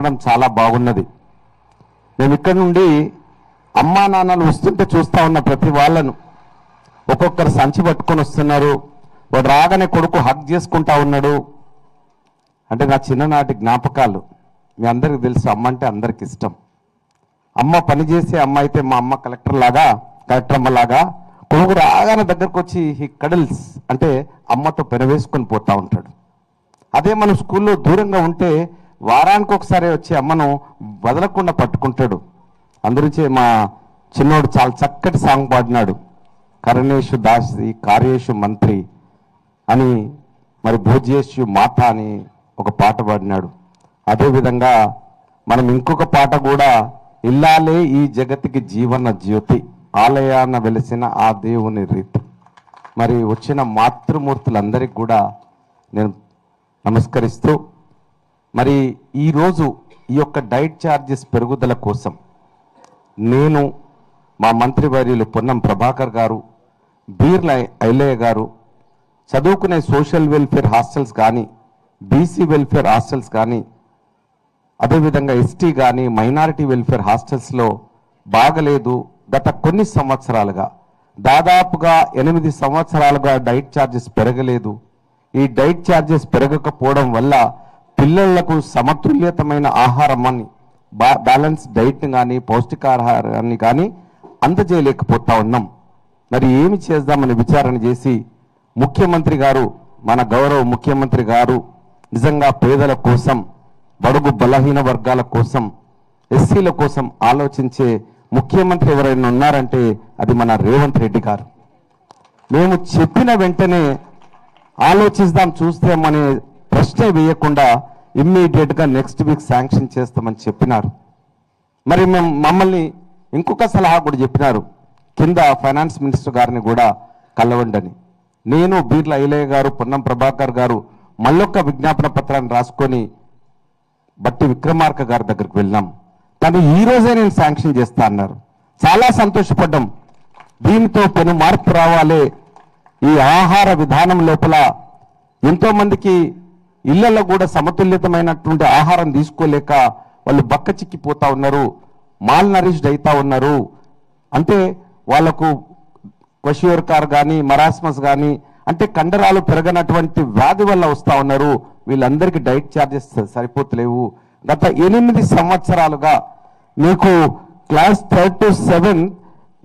ఉండడం చాలా బాగున్నది. మేము ఇక్కడ నుండి అమ్మా నాన్నలు వస్తుంటే చూస్తూ ఉన్న ప్రతి వాళ్ళను. ఒక్కొక్కరు సంచి పట్టుకొని వస్తున్నారు. వాడు రాగానే కొడుకు హక్ చేసుకుంటా ఉన్నాడు. అంటే నా చిన్ననాటి జ్ఞాపకాలు. మీ అందరికి తెలుసు అమ్మ అంటే అందరికి ఇష్టం. అమ్మ పనిచేసే అమ్మ అయితే మా అమ్మ కలెక్టర్ లాగా కలెక్టర్ అమ్మ లాగా కొడుకు రాగానే దగ్గరకు వచ్చి హీ కడల్స్ అంటే అమ్మతో పెనవేసుకొని పోతా ఉంటాడు. అదే మనం స్కూల్లో దూరంగా ఉంటే వారానికి ఒకసారి వచ్చి అమ్మను వదలకుండా పట్టుకుంటాడు. అందరిచే మా చిన్నోడు చాలా చక్కటి సాంగ్ పాడినాడు. కరణేషు దాసి కార్యేషు మంత్రి అని మరి భోజేషు మాత అని ఒక పాట పాడినాడు. అదేవిధంగా మనం ఇంకొక పాట కూడా ఇల్లాలే ఈ జగతికి జీవన జ్యోతి ఆలయాన వెలిసిన ఆ దేవుని రీతి. మరి వచ్చిన మాతృమూర్తులందరికీ కూడా నేను నమస్కరిస్తూ మరి ఈరోజు ఈ యొక్క డైట్ ఛార్జెస్ పెరుగుదల కోసం నేను మా మంత్రివర్యులు పొన్నం ప్రభాకర్ గారు బీర్ల ఐలయ్య గారు చదువుకునే సోషల్ వెల్ఫేర్ హాస్టల్స్ కానీ బీసీ వెల్ఫేర్ హాస్టల్స్ కానీ అదేవిధంగా ఎస్టీ కానీ మైనారిటీ వెల్ఫేర్ హాస్టల్స్లో బాగలేదు గత కొన్ని సంవత్సరాలుగా. దాదాపుగా ఎనిమిది సంవత్సరాలుగా డైట్ ఛార్జెస్ పెరగలేదు. ఈ డైట్ ఛార్జెస్ పెరగకపోవడం వల్ల పిల్లలకు సమతుల్యతమైన ఆహారమాన్ని బా బ్యాలెన్స్ డైట్ కానీ పౌష్టికాహారాన్ని కానీ అందజేయలేకపోతా ఉన్నాం. మరి ఏమి చేద్దామని విచారణ చేసి ముఖ్యమంత్రి గారు మన గౌరవ ముఖ్యమంత్రి గారు నిజంగా పేదల కోసం బడుగు బలహీన వర్గాల కోసం ఎస్సీల కోసం ఆలోచించే ముఖ్యమంత్రి ఎవరైనా ఉన్నారంటే అది మన రేవంత్ రెడ్డి గారు. మేము చెప్పిన వెంటనే ఆలోచిస్తాం చూస్తామనే ప్రశ్న వేయకుండా ఇమ్మీడియట్గా నెక్స్ట్ వీక్ శాంక్షన్ చేస్తామని చెప్పినారు. మరి మేము మమ్మల్ని ఇంకొక సలహా కూడా చెప్పినారు. కింద ఫైనాన్స్ మినిస్టర్ గారిని కూడా కలవండని. నేను బీర్ల ఐలయ్య గారు పొన్నం ప్రభాకర్ గారు మళ్ళొక్క విజ్ఞాపన పత్రాన్ని రాసుకొని బట్టి విక్రమార్క గారి దగ్గరికి వెళ్ళాం తను ఈరోజే నేను శాంక్షన్ చేస్తా అన్నారు. చాలా సంతోషపడ్డాం. దీనితో పెను మార్పు రావాలి. ఈ ఆహార విధానం లోపల ఎంతోమందికి ఇళ్ళలో కూడా సమతుల్యతమైనటువంటి ఆహారం తీసుకోలేక వాళ్ళు బక్క చిక్కిపోతా ఉన్నారు మాల్ నరిష్డ్ అవుతా ఉన్నారు. అంటే వాళ్ళకు క్వషియోర్కార్ కానీ మరాస్మస్ కానీ అంటే కండరాలు పెరగనటువంటి వ్యాధి వల్ల వస్తూ ఉన్నారు. వీళ్ళందరికీ డైట్ ఛార్జెస్ సరిపోతలేవు. గత ఎనిమిది సంవత్సరాలుగా మీకు class third to seven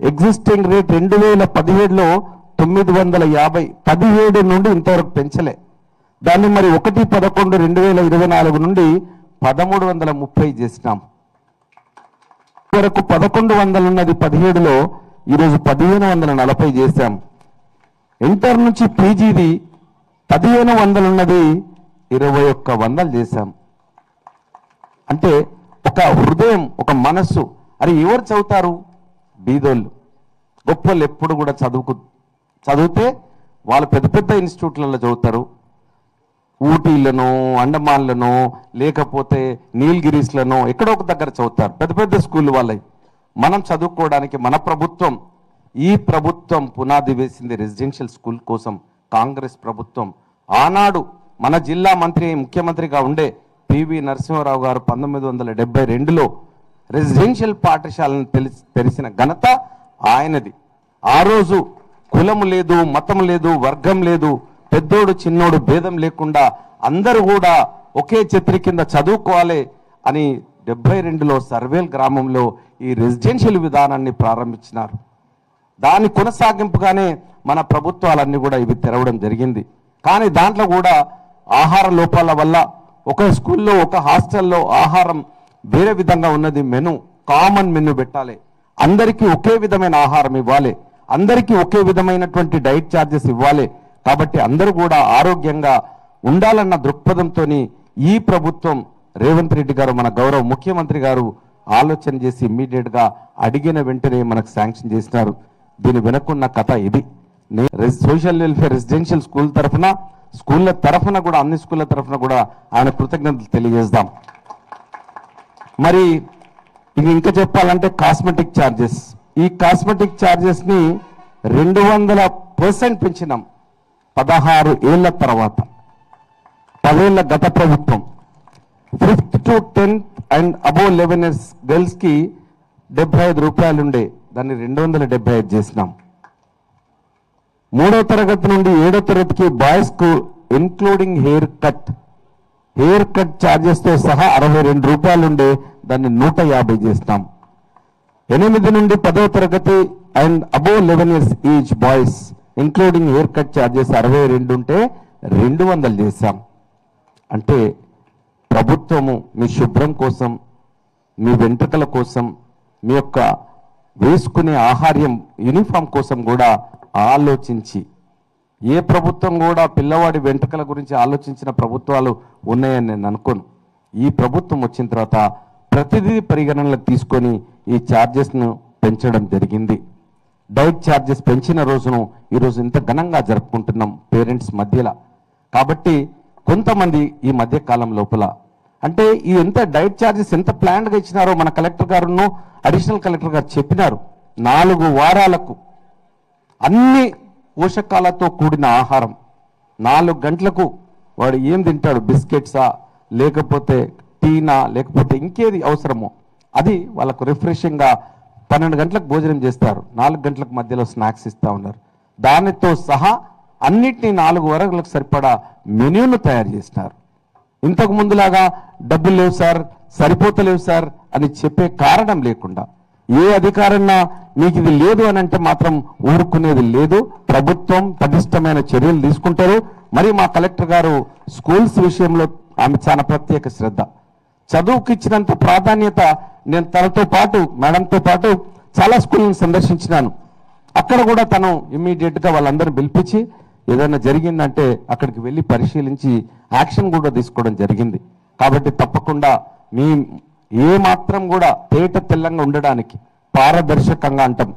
existing rate రెండు వేల పదిహేడులో తొమ్మిది వందల యాభై పదిహేడు నుండి ఇంతవరకు పెంచలే. దాన్ని మరి ఒకటి పదకొండు రెండు వేల ఇరవై నాలుగు నుండి పదమూడు వందల ముప్పై చేసినాం. వరకు పదకొండు వందలు ఉన్నది పదిహేడులో ఈరోజు పదిహేను వందల నలభై చేశాం. ఇంటర్ నుంచి పీజీది పదిహేను వందలు ఉన్నది ఇరవై ఒక్క వందలు చేశాం. అంటే ఒక హృదయం ఒక మనస్సు. అరే ఎవరు చదువుతారు? బీదోళ్ళు. గొప్పలు ఎప్పుడు కూడా చదువుకు చదివితే వాళ్ళు పెద్ద పెద్ద ఇన్స్టిట్యూట్లలో చదువుతారు. ఊటీలను అండమాన్లను లేకపోతే నీలగిరీస్లను ఎక్కడో ఒక దగ్గర చదువుతారు. పెద్ద పెద్ద స్కూల్ వాళ్ళవి. మనం చదువుకోవడానికి మన ప్రభుత్వం ఈ ప్రభుత్వం పునాది వేసింది రెసిడెన్షియల్ స్కూల్ కోసం కాంగ్రెస్ ప్రభుత్వం. ఆనాడు మన జిల్లా మంత్రి ముఖ్యమంత్రిగా ఉండే పివి నరసింహారావు గారు పంతొమ్మిది వందల డెబ్బై రెండులో రెసిడెన్షియల్ పాఠశాలను తెలిసి తెలిసిన ఘనత ఆయనది. ఆ రోజు కులము లేదు మతం లేదు వర్గం లేదు పెద్దోడు చిన్నోడు భేదం లేకుండా అందరూ కూడా ఒకే చత్రి కింద చదువుకోవాలి అని డెబ్బై రెండులో సర్వేల్ గ్రామంలో ఈ రెసిడెన్షియల్ విధానాన్ని ప్రారంభించినారు. దాని కొనసాగింపుగానే మన ప్రభుత్వాలన్నీ కూడా ఇవి తెరవడం జరిగింది. కానీ దాంట్లో కూడా ఆహార లోపాల వల్ల ఒక స్కూల్లో ఒక హాస్టల్లో ఆహారం వేరే విధంగా ఉన్నది మెను కామన్ మెను పెట్టాలి. అందరికీ ఒకే విధమైన ఆహారం ఇవ్వాలి. అందరికీ ఒకే విధమైనటువంటి డైట్ ఛార్జెస్ ఇవ్వాలి. కాబట్టి అందరూ కూడా ఆరోగ్యంగా ఉండాలన్న దృక్పథంతో ఈ ప్రభుత్వం రేవంత్ రెడ్డి గారు మన గౌరవ ముఖ్యమంత్రి గారు ఆలోచన చేసి ఇమ్మీడియట్గా అడిగిన వెంటనే మనకు శాంక్షన్ చేసినారు. దీని వెనక్కున్న కథ ఇది. సోషల్ వెల్ఫేర్ రెసిడెన్షియల్ స్కూల్ తరఫున స్కూళ్ళ తరఫున కూడా అన్ని స్కూళ్ళ తరఫున కూడా ఆయన కృతజ్ఞతలు తెలియజేద్దాం మరి ఇది ఇంకా చెప్పాలంటే కాస్మెటిక్ ఛార్జెస్ ఈ కాస్మెటిక్ ఛార్జెస్ని రెండు వందల పర్సెంట్ పెంచినాం. పదహారు ఏళ్ళ తర్వాత పదేళ్ళ గత ప్రభుత్వం fifth to tenth and above eleven years గర్ల్స్కి డెబ్బై ఐదు రూపాయలు ఉండే దాన్ని రెండు వందల డెబ్బై ఐదు చేసినాం. మూడో తరగతి నుండి ఏడో తరగతికి బాయ్స్కు including hair cut hair cut ఛార్జెస్తో సహా అరవై రెండు రూపాయలు ఉండే దాన్ని నూట యాభై చేసినాం. ఎనిమిది నుండి పదో తరగతి and above eleven years each boys including hair cut charges అరవై రెండు ఉంటే రెండు వందలు చేశాం. అంటే ప్రభుత్వము మీ శుభ్రం కోసం మీ వెంట్రుకల కోసం మీ యొక్క వేసుకునే ఆహార్యం యూనిఫామ్ కోసం కూడా ఆలోచించి ఏ ప్రభుత్వం కూడా పిల్లవాడి వెంట్రుకల గురించి ఆలోచించిన ప్రభుత్వాలు ఉన్నాయని నేను అనుకోను. ఈ ప్రభుత్వం వచ్చిన తర్వాత ప్రతిదీ పరిగణనలకు తీసుకొని ఈ ఛార్జెస్ను పెంచడం జరిగింది. డైట్ ఛార్జెస్ పెంచిన రోజును ఈరోజు ఇంత ఘనంగా జరుపుకుంటున్నాం పేరెంట్స్ మధ్యలో. కాబట్టి కొంతమంది ఈ మధ్య కాలం లోపల అంటే ఈ ఎంత డైట్ ఛార్జెస్ ఎంత ప్లాన్గా ఇచ్చినారో మన కలెక్టర్ గారును అడిషనల్ కలెక్టర్ గారు చెప్పినారు. నాలుగు వారాలకు అన్ని పోషకాలతో కూడిన ఆహారం. నాలుగు గంటలకు వాడు ఏం తింటాడు? బిస్కెట్సా? లేకపోతే టీనా? లేకపోతే ఇంకేది అవసరమో. అది వాళ్ళకు రిఫ్రెషింగ్గా పన్నెండు గంటలకు భోజనం చేస్తారు. నాలుగు గంటలకు మధ్యలో స్నాక్స్ ఇస్తూ ఉన్నారు. దానితో సహా అన్నిటినీ నాలుగు వరకులకు సరిపడా మెన్యూను తయారు చేసినారు. ఇంతకు ముందులాగా డబ్బులు లేవు సార్ సరిపోతలేవు సార్ అని చెప్పే కారణం లేకుండా ఏ అధికారన్నా మీకు ఇది లేదు అని అంటే మాత్రం ఊరుకునేది లేదు. ప్రభుత్వం పటిష్టమైన చర్యలు తీసుకుంటారు. మరి మా కలెక్టర్ గారు స్కూల్స్ విషయంలో ఆమె చాలా ప్రత్యేక శ్రద్ధ. చదువుకి ఇచ్చినంత ప్రాధాన్యత నేను తనతో పాటు మేడంతో పాటు చాలా స్కూళ్ళను సందర్శించినాను. అక్కడ కూడా తను ఇమ్మీడియట్గా వాళ్ళందరిని పిలిపించి ఏదైనా జరిగిందంటే అక్కడికి వెళ్ళి పరిశీలించి యాక్షన్ కూడా తీసుకోవడం జరిగింది. కాబట్టి తప్పకుండా మీ ఏ మాత్రం కూడా తేట తెల్లంగా ఉండడానికి పారదర్శకంగా అంటాం.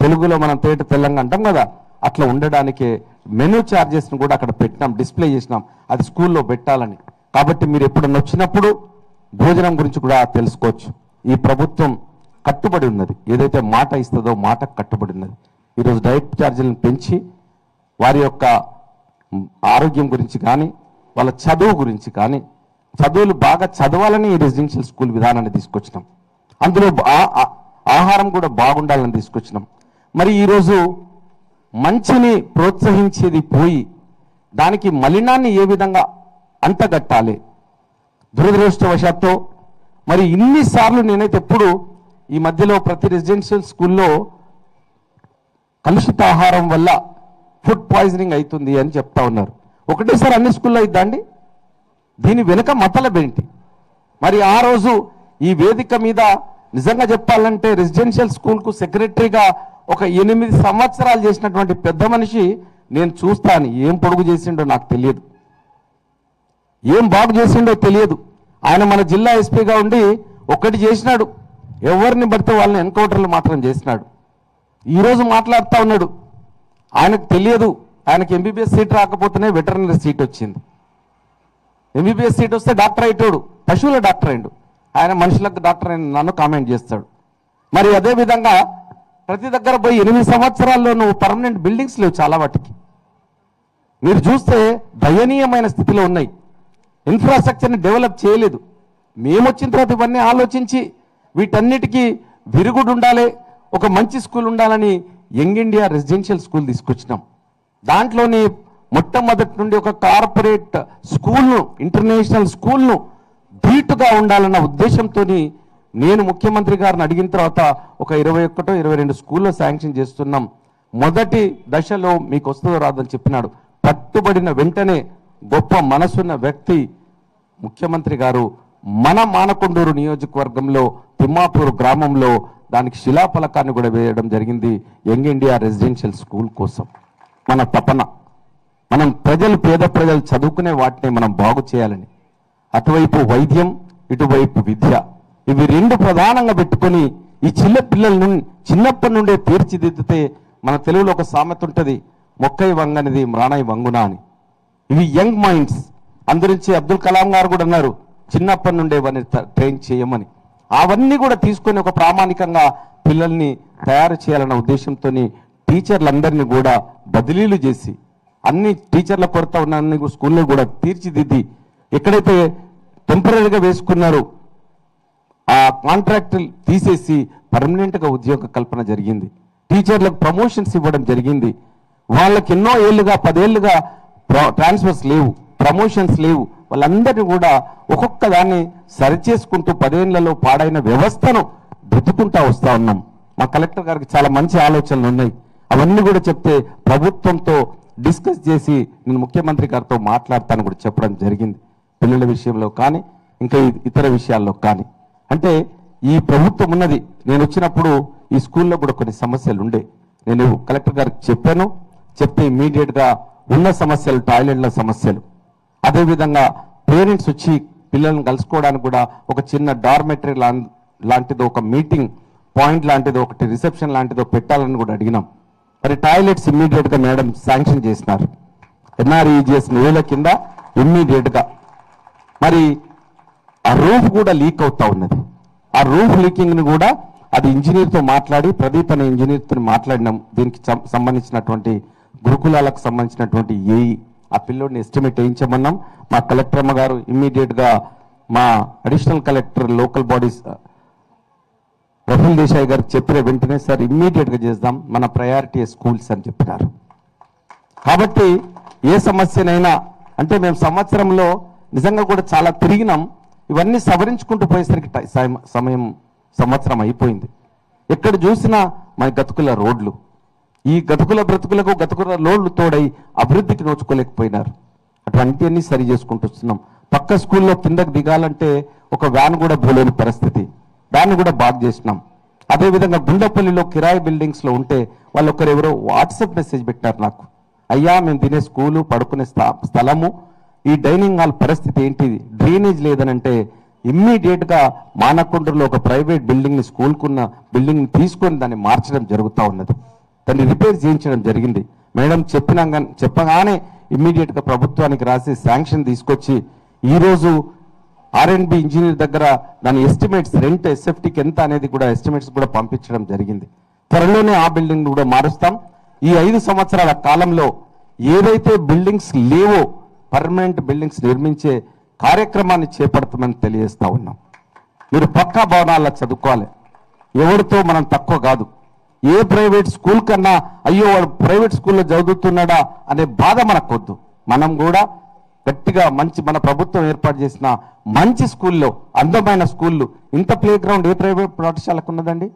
తెలుగులో మనం తేట తెల్లంగా అంటాం కదా అట్లా ఉండడానికి మెనూ ఛార్జెస్ను కూడా అక్కడ పెట్టినాం డిస్ప్లే చేసినాం. అది స్కూల్లో పెట్టాలని. కాబట్టి మీరు ఎప్పుడన్నా వచ్చినప్పుడు భోజనం గురించి కూడా తెలుసుకోవచ్చు. ఈ ప్రభుత్వం కట్టుబడి ఉన్నది. ఏదైతే మాట ఇస్తుందో మాట కట్టుబడి ఉన్నది. ఈరోజు డైట్ ఛార్జీలను పెంచి వారి యొక్క ఆరోగ్యం గురించి కానీ వాళ్ళ చదువు గురించి కానీ చదువులు బాగా చదవాలని ఈ రెసిడెన్షియల్ స్కూల్ విధానాన్ని తీసుకొచ్చినాం. అందులో ఆ- ఆహారం కూడా బాగుండాలని తీసుకొచ్చినాం. మరి ఈరోజు మంచిని ప్రోత్సహించేది పోయి దానికి మలినాన్ని ఏ విధంగా అంతగట్టాలి? దురదృష్టవశాత్తు మరి ఇన్నిసార్లు నేనైతే ఎప్పుడు ఈ మధ్యలో ప్రతి రెసిడెన్షియల్ స్కూల్లో కలుషిత ఆహారం వల్ల ఫుడ్ పాయిజనింగ్ అవుతుంది అని చెప్తా ఉన్నారు. ఒకటేసారి అన్ని స్కూల్లో అయిద్దండి దీని వెనుక మతలబేంటి? మరి ఆ రోజు ఈ వేదిక మీద నిజంగా చెప్పాలంటే రెసిడెన్షియల్ స్కూల్కు సెక్రటరీగా ఒక ఎనిమిది సంవత్సరాలు చేసినటువంటి పెద్ద మనిషి నేను చూస్తాను. ఏం పొడుగు చేసిండో నాకు తెలియదు. ఏం బాగు చేసిండో తెలియదు. ఆయన మన జిల్లా ఎస్పీగా ఉండి ఒక్కటి చేసినాడు. ఎవరిని పడితే వాళ్ళని ఎన్కౌంటర్లు మాత్రం చేసినాడు. ఈరోజు మాట్లాడుతూ ఉన్నాడు. ఆయనకు తెలియదు. ఆయనకి ఎంబీబీఎస్ సీట్ రాకపోతేనే వెటర్నరీ సీట్ వచ్చింది. ఎంబీబీఎస్ సీట్ వస్తే డాక్టర్ అయ్యేటోడు పశువుల డాక్టర్ అయ్యిండు ఆయన మనుషులకు డాక్టర్ అయిన నన్ను కామెంట్ చేస్తాడు. మరి అదే విధంగా ప్రతి దగ్గర పోయి ఎనిమిది సంవత్సరాల్లో నువ్వు పర్మనెంట్ బిల్డింగ్స్ లేవు చాలా వాటికి. మీరు చూస్తే దయనీయమైన స్థితిలో ఉన్నాయి. ఇన్ఫ్రాస్ట్రక్చర్ని డెవలప్ చేయలేదు. మేము వచ్చిన తర్వాత ఇవన్నీ ఆలోచించి వీటన్నిటికీ విరుగుడు ఉండాలి ఒక మంచి స్కూల్ ఉండాలని యంగ్ ఇండియా రెసిడెన్షియల్ స్కూల్ తీసుకొచ్చినాం. దాంట్లోని మొట్టమొదటి నుండి ఒక కార్పొరేట్ స్కూల్ను ఇంటర్నేషనల్ స్కూల్ను ధీటుగా ఉండాలన్న ఉద్దేశంతో నేను ముఖ్యమంత్రి గారిని అడిగిన తర్వాత ఒక ఇరవై ఒకటో ఇరవై రెండు స్కూల్లో శాంక్షన్ చేస్తున్నాం. మొదటి దశలో మీకు వస్తుందో రాదని చెప్పినాడు. పట్టుబడిన వెంటనే గొప్ప మనసున్న వ్యక్తి ముఖ్యమంత్రి గారు మన మానకొండూరు నియోజకవర్గంలో తిమ్మాపూర్ గ్రామంలో దానికి శిలాఫలకాన్ని కూడా వేయడం జరిగింది యంగ్ ఇండియా రెసిడెన్షియల్ స్కూల్ కోసం. మన తపన. మనం ప్రజలు పేద ప్రజలు చదువుకునే వాటిని మనం బాగు చేయాలని. అటువైపు వైద్యం ఇటువైపు విద్య. ఇవి రెండు ప్రధానంగా పెట్టుకొని ఈ చిన్న పిల్లలను చిన్నప్పటి నుండే తీర్చిదిద్దితే మన తెలుగులో ఒక సామెత ఉంటుంది మొక్కై వంగనిది మ్రాణై వంగునా అని. ఇవి యంగ్ మైండ్స్. అందరించి అబ్దుల్ కలాం గారు కూడా అన్నారు చిన్నప్పటి నుండే వారిని ట్రైన్ చేయమని. అవన్నీ కూడా తీసుకొని ఒక ప్రామాణికంగా పిల్లల్ని తయారు చేయాలన్న ఉద్దేశంతో టీచర్లందరినీ కూడా బదిలీలు చేసి అన్ని టీచర్ల కొరత ఉన్న అన్ని స్కూల్లో కూడా తీర్చిదిద్ది ఎక్కడైతే టెంపరీగా వేసుకున్నారు కాంట్రాక్ట్ తీసేసి పర్మనెంట్గా ఉద్యోగ కల్పన జరిగింది. టీచర్లకు ప్రమోషన్స్ ఇవ్వడం జరిగింది. వాళ్ళకి ఎన్నో ఏళ్ళుగా పదేళ్ళుగా ట్రాన్స్ఫర్స్ లేవు. ప్రమోషన్స్ లేవు. వాళ్ళందరినీ కూడా ఒక్కొక్క దాన్ని సరిచేసుకుంటూ పదేళ్ళలో పాడైన వ్యవస్థను బ్రతుకుంటా వస్తూ ఉన్నాం. మా కలెక్టర్ గారికి చాలా మంచి ఆలోచనలు ఉన్నాయి. అవన్నీ కూడా చెప్తే ప్రభుత్వంతో డిస్కస్ చేసి నేను ముఖ్యమంత్రి గారితో మాట్లాడతాను కూడా చెప్పడం జరిగింది. పిల్లల విషయంలో కానీ ఇంకా ఇతర విషయాల్లో కానీ. అంటే ఈ ప్రభుత్వం ఉన్నది. నేను వచ్చినప్పుడు ఈ స్కూల్లో కూడా కొన్ని సమస్యలు ఉండే. నేను కలెక్టర్ గారికి చెప్పాను. చెప్తే ఇమీడియట్గా ఉన్న సమస్యలు టాయిలెట్ల సమస్యలు. అదేవిధంగా పేరెంట్స్ వచ్చి పిల్లల్ని కలుసుకోవడానికి కూడా ఒక చిన్న డార్మెటరీ లాంటిది ఒక మీటింగ్ పాయింట్ లాంటిది ఒకటి రిసెప్షన్ లాంటిదో పెట్టాలని కూడా అడిగినాం. మరి టాయిలెట్స్ ఇమ్మీడియట్గా మేడం శాంక్షన్ చేసినారు. ఎన్ఆర్ఈజిఎస్ నిధుల కింద ఇమ్మీడియట్గా. మరి ఆ రూఫ్ కూడా లీక్ అవుతా ఉన్నది. ఆ రూఫ్ లీకింగ్ని కూడా అది ఇంజనీర్తో మాట్లాడి ప్రదీప్ అనే ఇంజనీర్తో మాట్లాడినాం. దీనికి సంబంధించినటువంటి గురుకులాలకు సంబంధించినటువంటి ఏఈ ఆ పిల్లోడిని ఎస్టిమేట్ వేయించమన్నాం. మా కలెక్టర్ అమ్మ గారు మా additional collector local bodies Praful Desai గారు చెప్పిన వెంటనే సార్ ఇమ్మీడియట్గా చేద్దాం. మన ప్రయారిటీ స్కూల్స్ అని చెప్పినారు. కాబట్టి ఏ సమస్యనైనా అంటే మేము సంవత్సరంలో నిజంగా కూడా చాలా తిరిగినాం. ఇవన్నీ సవరించుకుంటూ పోయేసరికి టై- సమ- సమయం సంవత్సరం అయిపోయింది. ఎక్కడ చూసినా మన గతుకుల రోడ్లు. ఈ గతుకుల బ్రతుకులకు గతుకుల రోడ్లు తోడై అభివృద్ధికి నోచుకోలేకపోయినారు. అటువంటివన్నీ సరి చేసుకుంటూ వస్తున్నాం. పక్క స్కూల్లో కిందకు దిగాలంటే ఒక వ్యాన్ కూడా పోలేని పరిస్థితి. దాన్ని కూడా బాగు చేసినాం. అదేవిధంగా గుండపల్లిలో కిరాయి బిల్డింగ్స్లో ఉంటే వాళ్ళు ఒకరు ఎవరో వాట్సాప్ మెసేజ్ పెట్టారు నాకు. అయ్యా మేము తినే స్కూలు పడుకునే స్థా- స్థలము ఈ డైనింగ్ హాల్ పరిస్థితి ఏంటిది? డ్రైనేజ్ లేదనంటే ఇమ్మీడియట్గా మానకొండలో ఒక ప్రైవేట్ బిల్డింగ్ని స్కూల్కున్న బిల్డింగ్ని తీసుకొని దాన్ని మార్చడం జరుగుతూ ఉన్నది. దాన్ని రిపేర్ చేయించడం జరిగింది. మేడం చెప్పినా చెప్పగానే ఇమ్మీడియట్గా ప్రభుత్వానికి రాసి శాంక్షన్ తీసుకొచ్చి ఈ రోజు ఆర్ఎండ్బి ఇంజనీర్ దగ్గర దాని ఎస్టిమేట్స్ రెంట్ ఎస్ఎఫ్టీకి ఎంత అనేది కూడా ఎస్టిమేట్స్ కూడా పంపించడం జరిగింది. త్వరలోనే ఆ బిల్డింగ్ కూడా మారుస్తాం. ఈ ఐదు సంవత్సరాల కాలంలో ఏదైతే బిల్డింగ్స్ లేవో పర్మనెంట్ బిల్డింగ్స్ నిర్మించే కార్యక్రమాన్ని చేపడతామని తెలియజేస్తా ఉన్నాం. మీరు పక్కా భవనాల్లో చదువుకోవాలి. ఎవరితో మనం తక్కువ కాదు. ఏ ప్రైవేట్ స్కూల్ కన్నా అయ్యో వాడు ప్రైవేట్ స్కూల్లో చదువుతున్నాడా అనే బాధ మనకొద్దు. మనం కూడా గట్టిగా మంచి మన ప్రభుత్వం ఏర్పాటు చేసిన మంచి స్కూల్లో అందమైన స్కూళ్ళు ఇంత ప్లే గ్రౌండ్ ఏ ప్రైవేట్ పాఠశాలకు ఉన్నదండి?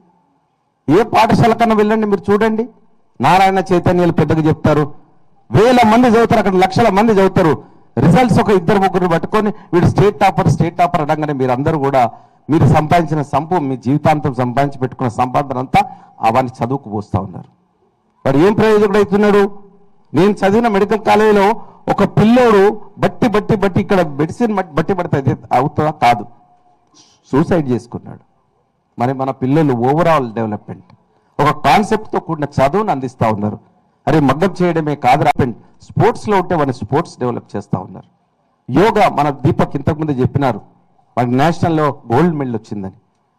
ఏ పాఠశాల కన్నా వెళ్ళండి మీరు చూడండి. నారాయణ చైతన్యాలు పెద్దగా చెప్తారు. వేల మంది చదువుతారు అక్కడ లక్షల మంది చదువుతారు. రిజల్ట్స్ ఒక ఇద్దరు ముగ్గురు పట్టుకొని వీడు స్టేట్ టాపర్ స్టేట్ టాపర్ అనగానే మీరు అందరూ కూడా మీరు సంపాదించిన సంపు మీ జీవితాంతం సంపాదించి పెట్టుకున్న సంపాదన అంతా అవన్నీ చదువుకు పోస్తూ ఉన్నారు. వాడు ఏం ప్రయోజకుడు అవుతున్నాడు నేను చదివిన మెడికల్ కాలేజీలో ఒక పిల్లోడు బట్టి బట్టి బట్టి ఇక్కడ మెడిసిన్ బట్టి పడితే అవుతుందా? కాదు. సూసైడ్ చేసుకున్నాడు. మరి మన పిల్లలు ఓవరాల్ డెవలప్మెంట్. ఒక కాన్సెప్ట్తో కూడిన చదువును అందిస్తూ ఉన్నారు. అరే మగ్గం చేయడమే కాదు రాపెంట్ స్పోర్ట్స్లో ఉంటే వాళ్ళని స్పోర్ట్స్ డెవలప్ చేస్తూ ఉన్నారు. యోగా మన దీపక్ ఇంతకుముందు చెప్పినారు. మనకి నేషనల్లో గోల్డ్ మెడల్ వచ్చిందని.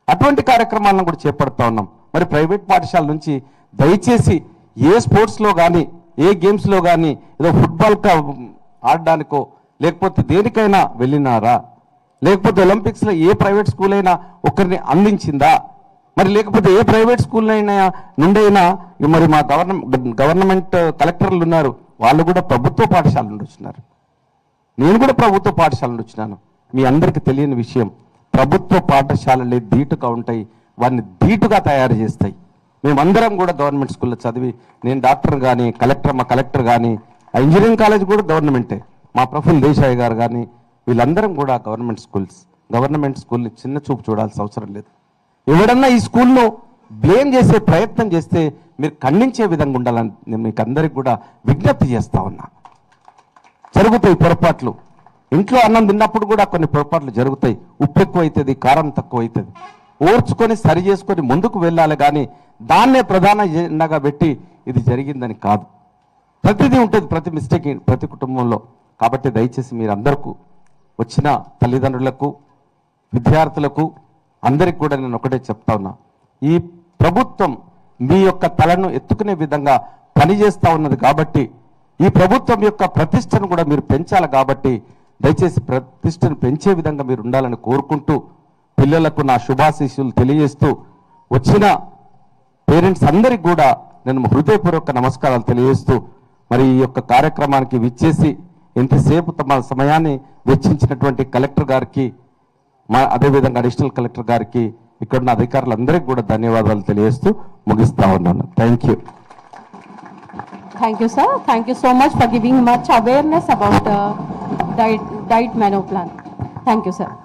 అటువంటి కార్యక్రమాలను కూడా చేపడుతూ ఉన్నాం. మరి ప్రైవేట్ పాఠశాల నుంచి దయచేసి ఏ స్పోర్ట్స్లో కానీ ఏ గేమ్స్లో కానీ ఏదో ఫుట్బాల్ ఆడడానికో లేకపోతే దేనికైనా వెళ్ళినారా? లేకపోతే ఒలింపిక్స్లో ఏ ప్రైవేట్ స్కూల్ అయినా ఒకరిని అందించిందా? మరి లేకపోతే ఏ ప్రైవేట్ స్కూల్ అయినా నుండైనా మరి మా గవర్నమెంట్ గవర్నమెంట్ కలెక్టర్లు ఉన్నారు. వాళ్ళు కూడా ప్రభుత్వ పాఠశాల నుండి వచ్చినారు. నేను కూడా ప్రభుత్వ పాఠశాల నుండి వచ్చినాను. మీ అందరికీ తెలియని విషయం ప్రభుత్వ పాఠశాలలే ధీటుగా ఉంటాయి వారిని ధీటుగా తయారు చేస్తాయి. మేమందరం కూడా గవర్నమెంట్ స్కూల్లో చదివి నేను డాక్టర్ కానీ కలెక్టర్ మా కలెక్టర్ కానీ ఇంజనీరింగ్ కాలేజ్ కూడా గవర్నమెంటే. మా ప్రఫుల్ దేశాయ్ గారు కానీ వీళ్ళందరం కూడా గవర్నమెంట్ స్కూల్స్ గవర్నమెంట్ స్కూల్ని చిన్న చూపు చూడాల్సిన అవసరం లేదు. ఎవడన్నా ఈ స్కూల్ను బ్లేమ్ చేసే ప్రయత్నం చేస్తే మీరు ఖండించే విధంగా ఉండాలని నేను మీకు అందరికి కూడా విజ్ఞప్తి చేస్తా ఉన్నా. జరుగుతాయి పొరపాట్లు. ఇంట్లో అన్నం తిన్నప్పుడు కూడా కొన్ని పొరపాట్లు జరుగుతాయి. ఉప్పు ఎక్కువ అవుతుంది కారం తక్కువ అవుతుంది ఓర్చుకొని సరి చేసుకొని ముందుకు వెళ్ళాలి కానీ దాన్నే ప్రధాన ఎజెండాగా పెట్టి ఇది జరిగిందని కాదు. ప్రతిదీ ఉంటుంది ప్రతి మిస్టేక్ ప్రతి కుటుంబంలో. కాబట్టి దయచేసి మీరు వచ్చిన తల్లిదండ్రులకు విద్యార్థులకు అందరికి కూడా నేను ఒకటే చెప్తా ఉన్నా. ఈ ప్రభుత్వం మీ యొక్క తలను ఎత్తుకునే విధంగా పనిచేస్తూ ఉన్నది కాబట్టి ఈ ప్రభుత్వం యొక్క ప్రతిష్టను కూడా మీరు పెంచాలి కాబట్టి దయచేసి ప్రతిష్టను పెంచే విధంగా మీరు ఉండాలని కోరుకుంటూ పిల్లలకు నా శుభాశీస్సులు తెలియజేస్తూ వచ్చిన పేరెంట్స్ అందరికి కూడా నేను హృదయపూర్వక నమస్కారాలు తెలియజేస్తూ మరి ఈ యొక్క కార్యక్రమానికి విచ్చేసి ఎంతసేపు తమ సమయాన్ని వెచ్చించినటువంటి కలెక్టర్ గారికి మా అదేవిధంగా అడిషనల్ కలెక్టర్ గారికి ఇక్కడ ఉన్న అధికారులందరికీ కూడా ధన్యవాదాలు తెలియజేస్తూ ముగిస్తా ఉన్నాను. Thank you. Thank you sir thank you so much for giving much awareness about diet, diet menu plan. Thank you, sir.